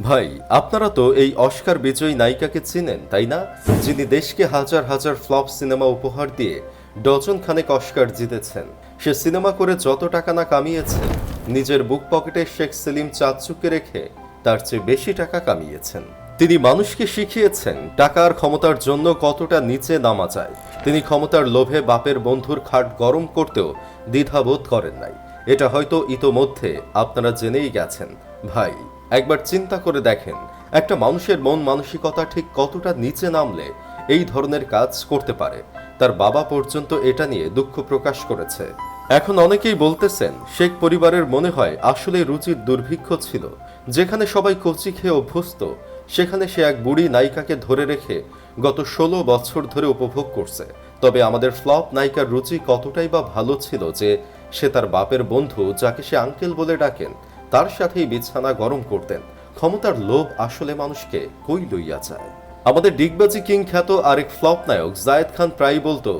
ভাই, আপনারা তো এই অস্কার বিজয়ী নায়িকাকে চিনেন, তাই না? যিনি দেশকে হাজার হাজার ফ্লপ সিনেমা উপহার দিয়ে ডজন খানেক অস্কার জিতেছেন। সে সিনেমা করে যত টাকা না কামিয়েছেন নিজের বুক পকেটে শেখ সেলিম চাঁদচুকে রেখে তার চেয়ে বেশি টাকা কামিয়েছেন। তিনি মানুষকে শিখিয়েছেন টাকার ক্ষমতার জন্য কতটা নিচে নামা যায়। তিনি ক্ষমতার লোভে বাপের বন্ধুর খাট গরম করতেও দ্বিধাবোধ করেন নাই। এটা হয়তো ইতোমধ্যে আপনারা জেনেই গেছেন। ভাই একবার চিন্তা করে দেখেন, একটা মানুষের মন মানসিকতা ঠিক কতটা নিচে নামলে এই ধরনের কাজ করতে পারে। তার বাবা পর্যন্ত এটা নিয়ে দুঃখ প্রকাশ করেছে। এখন অনেকেই বলতেছেন, শেখ পরিবারের মনে হয় আসলে রুচির দুর্ভিক্ষ ছিল। যেখানে সবাই কচি খেয়ে অভ্যস্ত, সেখানে সে এক বুড়ি নায়িকাকে ধরে রেখে গত ষোলো বছর ধরে উপভোগ করছে। তবে আমাদের ফ্লপ নায়িকার রুচি কতটাই বা ভালো ছিল যে সে তার বাপের বন্ধু যাকে সে আঙ্কেল বলে ডাকেন তার সাথেই বিছানা গরম করতেন। ক্ষমতার লোভ আসলে মানুষকে কই লইয়া যায়? আমাদের ডিগবাজি কিং খ্যাত আরেক ফ্লপ নায়ক জায়েদ খান প্রায়ই বলতো,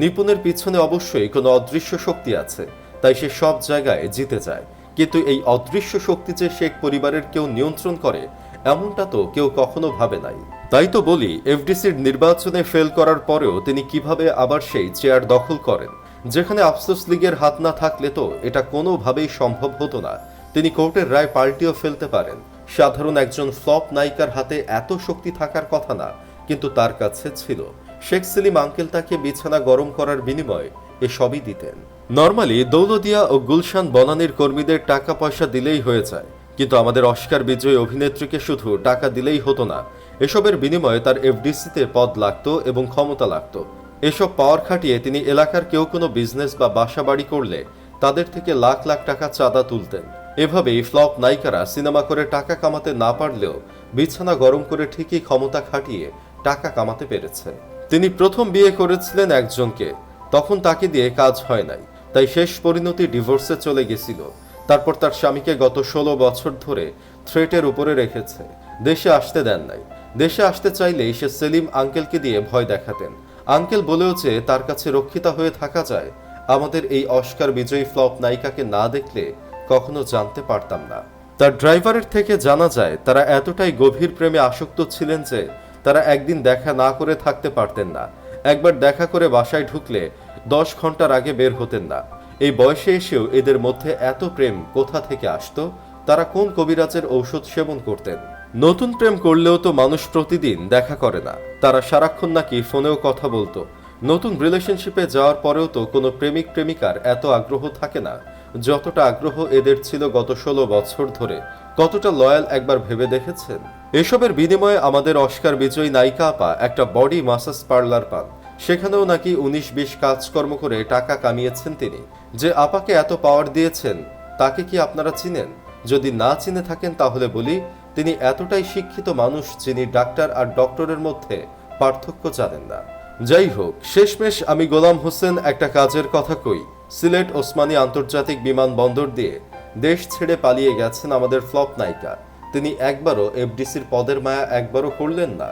নিপুণের পিছনে অবশ্যই কোনো অদৃশ্য শক্তি আছে, তাই সে সব জায়গায় জিতে যায়। কিন্তু এই অদৃশ্য শক্তি যে শেখ পরিবারের কেউ নিয়ন্ত্রণ করে, এমনটা তো কেউ কখনো ভাবে নাই। তাই তো বলি, এফডিসির নির্বাচনে ফেল করার পরেও তিনি কীভাবে আবার সেই চেয়ার দখল করেন? যেখানে আফসোস লীগের হাত না থাকলে তো এটা কোনোভাবেই সম্ভব হতো না। তিনি কোর্টের রায় পাল্টিও ফেলতে পারেন। সাধারণ একজন ফ্লপ নায়িকার হাতে এত শক্তি থাকার কথা না, কিন্তু তার কাছে ছিল। শেখ সেলিম আঙ্কেল তাকে বিছানা গরম করার বিনিময়ে এসবই দিতেন। নর্মালি দৌলদিয়া ও গুলশান বনানীর কর্মীদের টাকা পয়সা দিলেই হয়ে যায়, কিন্তু আমাদের অস্কার বিজয়ী অভিনেত্রীকে শুধু টাকা দিলেই হতো না। এসবের বিনিময়ে তার এফডিসিতে পদ লাগতো এবং ক্ষমতা লাগতো। এসব পাওয়ার খাটিয়ে তিনি এলাকার কেউ কোনো বিজনেস বা বাসা বাড়ি করলে তাদের থেকে লাখ লাখ টাকা চাঁদা তুলতেন। এভাবেই ফ্লপ নায়িকারা সিনেমা করে টাকা কামাতে না পারলেও বিছানা গরম করে ঠিকই ক্ষমতা খাটিয়ে টাকা কামাতে পেরেছে। তিনি প্রথম বিয়ে করেছিলেন একজনকে, তখন তাকে দিয়ে কাজ হয় নাই, তাই শেষ পরিণতি ডিভোর্সে চলে গেছিল। তারপর তার স্বামীকে গত ষোলো বছর ধরে থ্রেটের উপরে রেখেছে, দেশে আসতে দেন নাই। দেশে আসতে চাইলেই সে সেলিম আঙ্কেলকে দিয়ে ভয় দেখাতেন। আঙ্কেল বলেও যে তার কাছে রক্ষিতা হয়ে থাকা যায়, আমাদের এই অস্কার বিজয়ী ফ্লপ নায়িকাকে না দেখলে কখনো জানতে পারতাম না। তার ড্রাইভারের থেকে জানা যায়, তারা এতটাই গভীর প্রেমে আসক্ত ছিলেন যে, তারা একদিন দেখা না করে থাকতে পারতেন না। একবার দেখা করে বাসায় ঢুকলে দশ ঘণ্টার আগে বের হতেন না। এই বয়সে এসেও এদের মধ্যে এত প্রেম কোথা থেকে আসতো? তারা কোন কবিরাজের ঔষধ সেবন করতেন? নতুন প্রেম করলেও তো মানুষ প্রতিদিন দেখা করে না। তারা সারাক্ষণ নাকি ফোনেও কথা বলতো। নতুন রিলেশনশিপে যাওয়ার পরেও তো কোনো প্রেমিক প্রেমিকার এত আগ্রহ থাকে না। যতটা আগ্রহ এদের ছিল গত ষোলো বছর ধরে, কতটা লয়াল একবার ভেবে দেখেছেন? এসবের বিনিময়ে আমাদের অস্কার বিজয়ী নায়িকা আপা একটা বডি মাসাজ পার্লার পান। সেখানেও নাকি উনিশ বিশ কাজকর্ম করে টাকা কামিয়েছেন তিনি। যে আপাকে এত পাওয়ার দিয়েছেন, তাকে কি আপনারা চিনেন? যদি না চিনে থাকেন তাহলে বলি, তিনি এতটাই শিক্ষিত মানুষ যিনি ডাক্তার আর ডক্টরের মধ্যে পার্থক্য জানেন না। যাই হোক শেষমেশ আমি গোলাম হোসেন একটা কাজের কথা কই। সিলেট ওসমানী আন্তর্জাতিক বিমানবন্দর দিয়ে দেশ ছেড়ে পালিয়ে গেছেন আমাদের ফ্লপ নায়িকা। তিনি একবারও এফডিসির পদের মায়া একবারও করলেন না,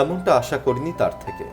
এমনটা আশা করিনি তার থেকে।